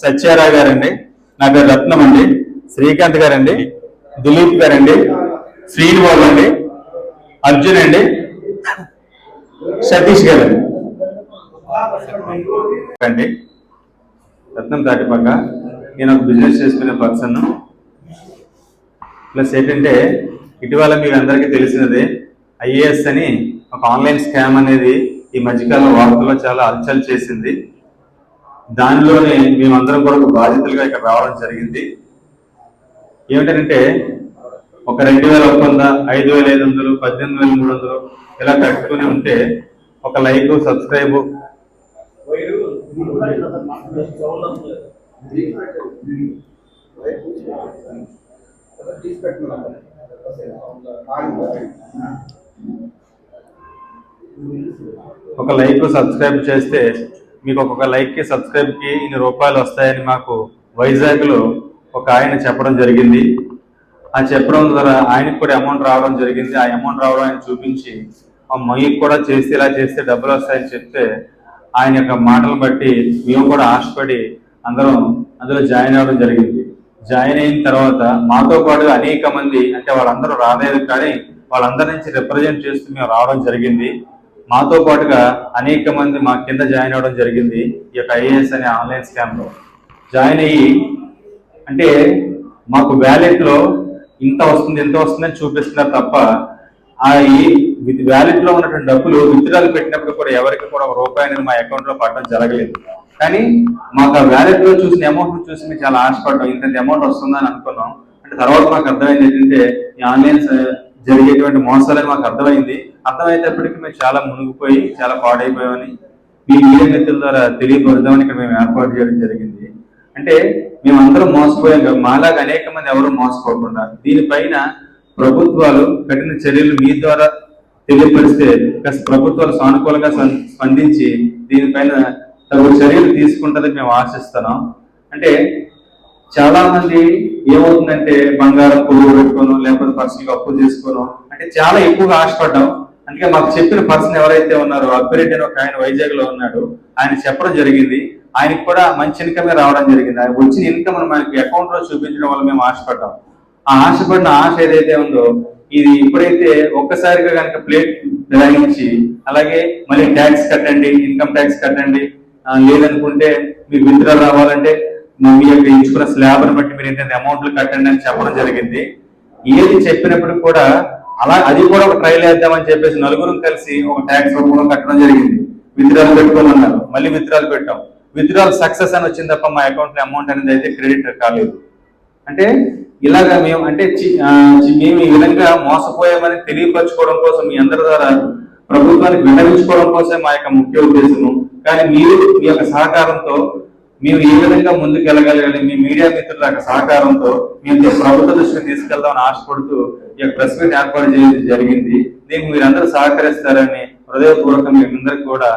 సత్యారావు గారండి. నా పేరు రత్నం అండి. శ్రీకాంత్ గారండి. దిలీప్ గారండి. శ్రీనివాస్ అండి. అర్జున్ అండి. సతీష్ గారండి. అండి. రత్నం తాటిపక్క నేను ఒక బిజినెస్ చేసుకునే పర్సన్. ప్లస్ ఏంటంటే ఇటీవల మీకు అందరికీ తెలిసినదే ఐఏఎస్ అని ఒక ఆన్లైన్ స్కామ్ అనేది ఈ మధ్యకాలంలో వార్తలో చాలా హల్చల్ చేసింది. దానిలోనే మేమందరం కూడా ఒక బాధితులుగా ఇక్కడ రావడం జరిగింది. ఏమిటంటే ఒక రెండు వేల ఒక వంద ఐదు వేల ఐదు వందలు పద్దెనిమిది వేల మూడు వందలు ఇలా కట్టుకుని ఉంటే ఒక లైక్ సబ్స్క్రైబ్. ఒక లైక్ సబ్స్క్రైబ్ చేస్తే మీకు ఒక్కొక్క లైక్కి సబ్స్క్రైబ్కి ఇన్ని రూపాయలు వస్తాయని మాకు వైజాగ్లో ఒక ఆయన చెప్పడం జరిగింది. ఆ చెప్పడం ద్వారా ఆయనకు కూడా అమౌంట్ రావడం జరిగింది. ఆ అమౌంట్ రావడం ఆయన చూపించి ఆ మీకు కూడా చేస్తే ఇలా చేస్తే డబ్బులు వస్తాయని చెప్తే ఆయన యొక్క మాటలు బట్టి మేము కూడా ఆశపడి అందరం అందులో జాయిన్ అవ్వడం జరిగింది. జాయిన్ అయిన తర్వాత మాతో పాటు అనేక మంది అంటే వాళ్ళందరూ రాలేదు కానీ వాళ్ళందరి నుంచి రిప్రజెంట్ చేస్తూ మేము రావడం జరిగింది. మాతో పాటుగా అనేక మంది మా కింద జాయిన్ అవ్వడం జరిగింది ఈ యొక్క ఐఏఎస్ అనే ఆన్లైన్ స్కామ్లో. జాయిన్ అయ్యి అంటే మాకు వ్యాలెట్లో ఇంత వస్తుంది ఎంత వస్తుందని చూపిస్తున్నారు తప్ప ఆ ఈ విత్ ఉన్నటువంటి డబ్బులు విత్డ్రాలు పెట్టినప్పుడు కూడా ఎవరికి కూడా ఒక రూపాయి అనేది మా అకౌంట్లో పడడం జరగలేదు. కానీ మాకు ఆ వ్యాలెట్లో చూసిన అమౌంట్ చూసి మేము చాలా ఆశపడ్డాం ఇంత అమౌంట్ వస్తుందని అనుకున్నాం. అంటే తర్వాత మాకు అర్థమైంది ఏంటంటే ఈ ఆన్లైన్ జరిగేటువంటి మోసాలని మాకు అర్థమైంది. అర్థమయ్యేటప్పటికీ మేము చాలా మునిగిపోయి చాలా పాడైపోయామని మీ మీడియా మిత్రుల ద్వారా తెలియపరుద్దామని ఇక్కడ మేము ఏర్పాటు చేయడం జరిగింది. అంటే మేమందరం మోసపోయాం కదా మాలాగా అనేక మంది ఎవరు మోసపోకుండా. దీనిపైన ప్రభుత్వాలు కఠిన చర్యలు మీ ద్వారా తెలియపరిస్తే ప్రభుత్వాలు సానుకూలంగా స్పందించి దీనిపైన తగు చర్యలు తీసుకుంటుందని మేము ఆశిస్తున్నాం. అంటే చాలా మంది ఏమవుతుందంటే బంగారం పొరుగు పెట్టుకోను లేకపోతే పర్సనల్ అప్పు చేసుకోను అంటే చాలా ఎక్కువగా ఆశపడ్డాం. అందుకే మాకు చెప్పిన పర్సన్ ఎవరైతే ఉన్నారో అబ్బిరెడ్డి అని ఒక ఆయన వైజాగ్లో ఉన్నాడు. ఆయన చెప్పడం జరిగింది. ఆయనకి కూడా మంచి ఇన్కమే రావడం జరిగింది. ఆయన వచ్చిన ఇన్కమ్ మనకి అకౌంట్లో చూపించడం వల్ల మేము ఆశపడ్డాం. ఆ ఆశపడిన ఆశ ఏదైతే ఉందో ఇది ఇప్పుడైతే ఒక్కసారిగా కనుక ప్లేట్ ఫిరాయించి అలాగే మళ్ళీ ట్యాక్స్ కట్టండి ఇన్కమ్ ట్యాక్స్ కట్టండి. లేదనుకుంటే మీకు విత్డ్రా రావాలంటే మీ యొక్క ఇన్సూరెన్స్ స్లాబ్ బట్టి మీరు ఏంటంటే అమౌంట్లు కట్టండి అని చెప్పడం జరిగింది. ఏది చెప్పినప్పుడు కూడా అలా అది కూడా ఒక ట్రైల్ వేద్దామని చెప్పేసి నలుగురం కలిసి ఒక ట్యాక్స్ రూపంలో కట్టడం జరిగింది. విత్డ్రాలు పెట్టుకోమన్నారు మళ్ళీ విత్డ్రాలు పెట్టాం. విత్డ్రాల్ సక్సెస్ అని వచ్చింది తప్ప మా అకౌంట్లో అమౌంట్ అనేది అయితే క్రెడిట్ కాలేదు. అంటే ఇలాగా మేము అంటే చి- మేము ఈ విధంగా మోసపోయామని తెలియపరచుకోవడం కోసం మీ అందరి ద్వారా ప్రభుత్వానికి విన్నవించుకోవడం కోసం మా యొక్క ముఖ్య ఉద్దేశము. కానీ మీరు మీ యొక్క సహకారంతో మేము ఏ విధంగా ముందుకు వెళ్ళగలగాలి మీ మీడియా మిత్రుల సహకారంతో మేము ప్రభుత్వ దృష్టికి తీసుకెళ్దామని ఆశపడుతూ ఈ యొక్క ప్రెస్ మీట్ ఏర్పాటు చేయడం జరిగింది. దీనికి మీరందరూ సహకరిస్తారని హృదయపూర్వకం మీ అందరికి కూడా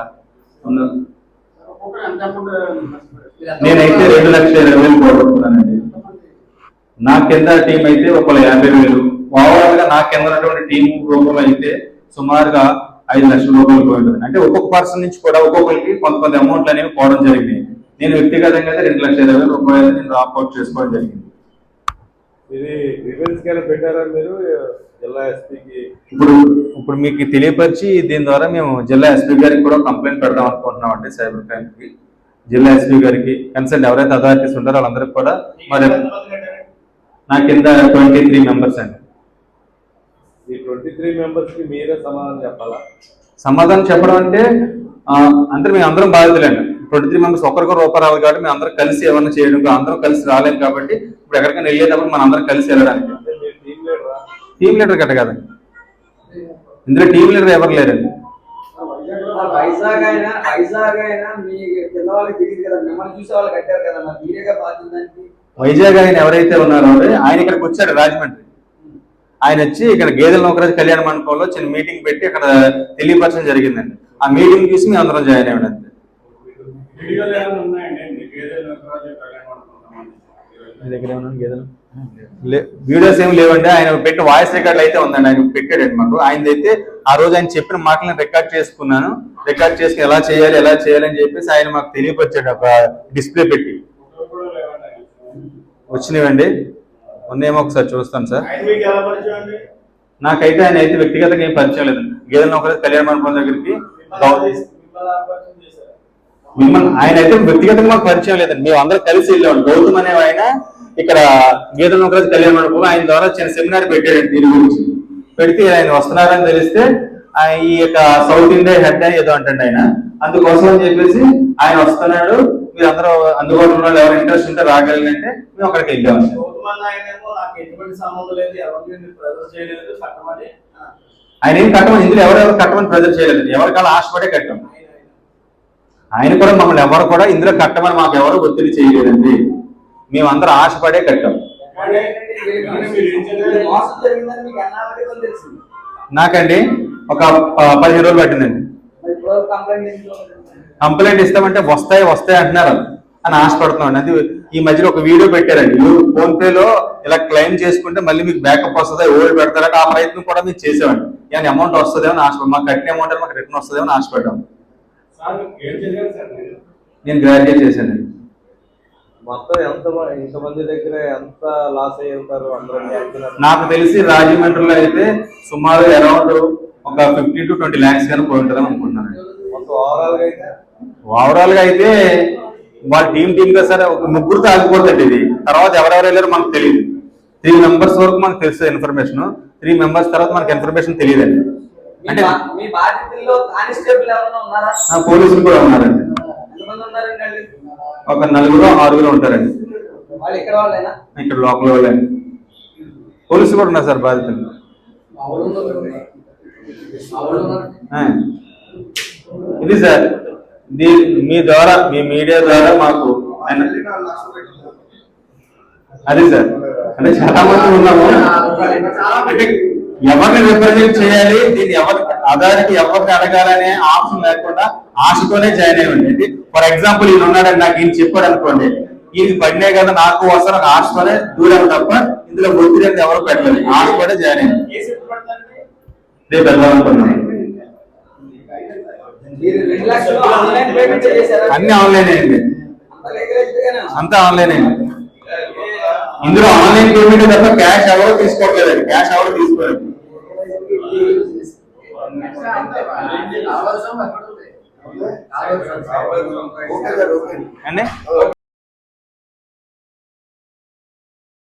నేనైతే రెండు లక్షల ఇరవై వేలు పోగొట్టుకున్నానండి నా కింద టీం అయితే ఒక యాభై వేలు. ఓవరాల్గా నా కింద ఉన్నటువంటి టీం రూపంలో అయితే సుమారుగా ఐదు లక్షల రూపాయలు పోయింటుంది అంటే ఒక్కొక్క పర్సన్ నుంచి కూడా ఒక్కొక్కరికి కొంత కొంత అమౌంట్లు అనేవి పోవడం జరిగింది నేను వ్యక్తిగతంగా అయితే రెండు లక్షల ఇరవై రూపాయలు నేను డ్రాప్ అవుట్ చేసుకోవడం జరిగింది. ఇది గానే పెట్టారా మీరు జిల్లా ఎస్పీకి? ఇప్పుడు ఇప్పుడు మీకు తెలియపరిచి దీని ద్వారా మేము జిల్లా ఎస్పీ గారికి కూడా కంప్లైంట్ పెడదాం అనుకుంటున్నాం అండి సైబర్ క్రైమ్కి. జిల్లా ఎస్పీ గారికి కన్సల్ట్ ఎవరైతే అథారిటీస్ ఉంటారో వాళ్ళందరికీ కూడా మరి నా కింద ట్వంటీ త్రీ మెంబర్స్ అండి. ఈ ట్వంటీ త్రీ మెంబర్స్కి మీరే సమాధానం చెప్పాలా? సమాధానం చెప్పడం అంటే అంటే మేము అందరం బాధితులేండి. ట్వంటీ త్రీ మెంబర్స్ ఒకరికొకరు రూపాయి రావాలి కాబట్టి మేము అందరం కలిసి ఏమన్నా చేయడం అందరం కలిసి రాలేము కాబట్టి ఇప్పుడు ఎక్కడికైనా వెళ్ళేటప్పుడు మనం అందరం కలిసి వెళ్ళడానికి. అంటే మీరు టీం లీడరా టీం లీడర్ గట్ట కదండి. ఇందులో టీం లీడర్ ఎవరు లేరండి? వైజాగ్ అయినా వైజాగ్ అయినా మీ కింద వాళ్ళకి తెలియదు కదా మిమ్మల్ని చూసే వాళ్ళు కట్టారు కదా మరి మీరేగా బాధ్యత దానికి? వైజాగ్ ఆయన ఎవరైతే ఉన్నారో ఆయన ఇక్కడికి వచ్చాడు రాజమండ్రి. ఆయన వచ్చి ఇక్కడ గేదెల నౌకరాజు కళ్యాణ మండపంలో చిన్న మీటింగ్ పెట్టి అక్కడ తెలియపరచడం జరిగిందండి. ఆ మీటింగ్ చూసి మేము అందరం జాయిన్ అయ్యాడు అంతే. వీడియోలు ఏమైనా ఉన్నాయండి? మీ గేదెలు ప్రాజెక్ట్ కళ్యాణ్ మీ దగ్గర ఏమన్నా గేదెలు? లే- వీడియోస్ ఏం లేవండి. ఆయన పెట్టి వాయిస్ రికార్డ్ అయితే ఉందండి. ఆయన పెట్టాడండి మాకు. ఆయన అయితే ఆ రోజు ఆయన చెప్పిన మాటలను రికార్డ్ చేసుకున్నాను. రికార్డ్ చేసుకుని ఎలా చేయాలి ఎలా చేయాలి అని చెప్పేసి ఆయన మాకు తెలియపరిచాడు. ఒక డిస్ప్లే పెట్టి. వచ్చినవండి. ఉన్నాయేమో ఒకసారి చూస్తాను సార్. నాకైతే ఆయన అయితే వ్యక్తిగతంగా ఏం పరిచయం లేదండి. గేదెల ఒకరి కళ్యాణ మండపం దగ్గరికి మిమ్మల్ని ఆయన అయితే వ్యక్తిగతంగా మాకు పరిచయం లేదండి. మేము అందరం కలిసి వెళ్ళాం. గౌతమ్ అనే ఆయన ఇక్కడ గీత నౌకరాజ్ కళ్యాణ మండపం ఆయన ద్వారా చిన్న సెమినార్ పెట్టాడండి దీని గురించి. పెడితే ఆయన వస్తున్నారని తెలిస్తే ఆయన ఈ యొక్క సౌత్ ఇండియా హెడ్ అని ఏదో అంటండి ఆయన. అందుకోసం అని చెప్పేసి ఆయన వస్తున్నాడు. మీరు అందరూ అందుబాటులో ఉన్న వాళ్ళు ఎవరు ఇంట్రెస్ట్ ఉంటే రాగలిగితే మేము అక్కడికి వెళ్ళాము ఆ, ఆయన ఏం కట్టమని? ఇందులో ఎవరెవరు కట్టమని ప్రజలు చేయలేదు. ఎవరికల్లా ఆశపడే కట్టాం. ఆయన కూడా మమ్మల్ని ఎవరు కూడా ఇందులో కట్టమని మాకు ఎవరు ఒత్తిడి చేయలేదండి. మేమందరూ ఆశపడే కట్టాం. నాకండి ఒక పదిహేను రోజులు పట్టిందండి. కంప్లైంట్ ఇస్తామంటే వస్తాయి వస్తాయి అంటున్నారు. అని ఆశపడుతున్నాం. అది ఈ మధ్యలో ఒక వీడియో పెట్టారండి. ఫోన్ ఇలా క్లెయిమ్ చేసుకుంటే మళ్ళీ మీకు బ్యాకప్ వస్తుంది ఓల్డ్ పెడతారంటే ఆ ప్రయత్నం కూడా మీకు చేసామండి. కానీ అమౌంట్ వస్తుందేమో ఆశపడ మాకు కట్టిన అమౌంట్ మాకు రిటర్న్ వస్తుందేమో అని నేను గ్రాడ్యుయేట్ చేశానండి మొత్తం ఎంత ఇంతమంది దగ్గర ఎంత లాస్ అయ్యి ఉంటారు? అందరూ క్యాల్కులేట్ నాకు తెలిసి రాజమండ్రిలో అయితే సుమారు అరౌండ్ ఒక ఫిఫ్టీన్ టు ట్వంటీ ల్యాక్స్ కానీ పోయి ఉంటుందని అనుకుంటున్నాను. మొత్తం ఓవరాల్గా అయితే? ఓవరాల్గా అయితే వాళ్ళ టీం టీమ్గా సరే ఒక ముగ్గురుతో ఆగిపోతుంది ఇది. తర్వాత ఎవరెవరు వెళ్ళారో మనకు తెలియదు త్రీ మెంబర్స్ వరకు మనకు తెలుసు ఇన్ఫర్మేషన్ త్రీ మెంబర్స్ తర్వాత మనకి ఇన్ఫర్మేషన్ తెలియదండి. అంటే మీ బాధితుల్లో కానిస్టేబుల్ ఎవరైనా ఉన్నారా? ఆ, పోలీసులు కూడా ఉన్నారండి. ఎంతమంది ఉన్నారండి వాళ్ళు? ఒక నలుగురు ఆరుగురు ఉంటారండి. వాళ్ళు ఇక్కడ వాళ్ళేనా? ఇక్కడ లోకల్ వాళ్ళండి పోలీసులు కూడా ఉన్నారు సార్ బాధితులు. ఇది సార్ మీ ద్వారా మీ మీడియా ద్వారా మాకు ఆయన అది సార్. అంటే చాలా మంది ఉన్నాము. ఎవరిని రిప్రజెంట్ చేయాలి? దీన్ని ఎవరి ఆధారికి ఎవరిని అడగాలనే ఆప్షన్ లేకుండా ఆశతోనే జాయిన్ అయ్యండి ఫర్ ఎగ్జాంపుల్ ఈయన ఉన్నాడని నాకు ఈయన చెప్పాడు అనుకోండి. ఈయన పడినే కదా నాకు అని ఆశతోనే దూరం తప్ప ఇందులో ఒత్తిడి అనేది ఎవరు పెట్టలేదు. ఆశతోనే జాయిన్ అయ్యింది రేపు అన్ని ఆన్లైన్ అంత ఉంది. అంతా ఆన్లైన్ అయింది ఇందులో ఆన్లైన్ పేమెంట్ తప్ప క్యాష్ ఎవరు తీసుకోవట్లేదండి. క్యాష్ ఎవరు తీసుకోలేదు. అండి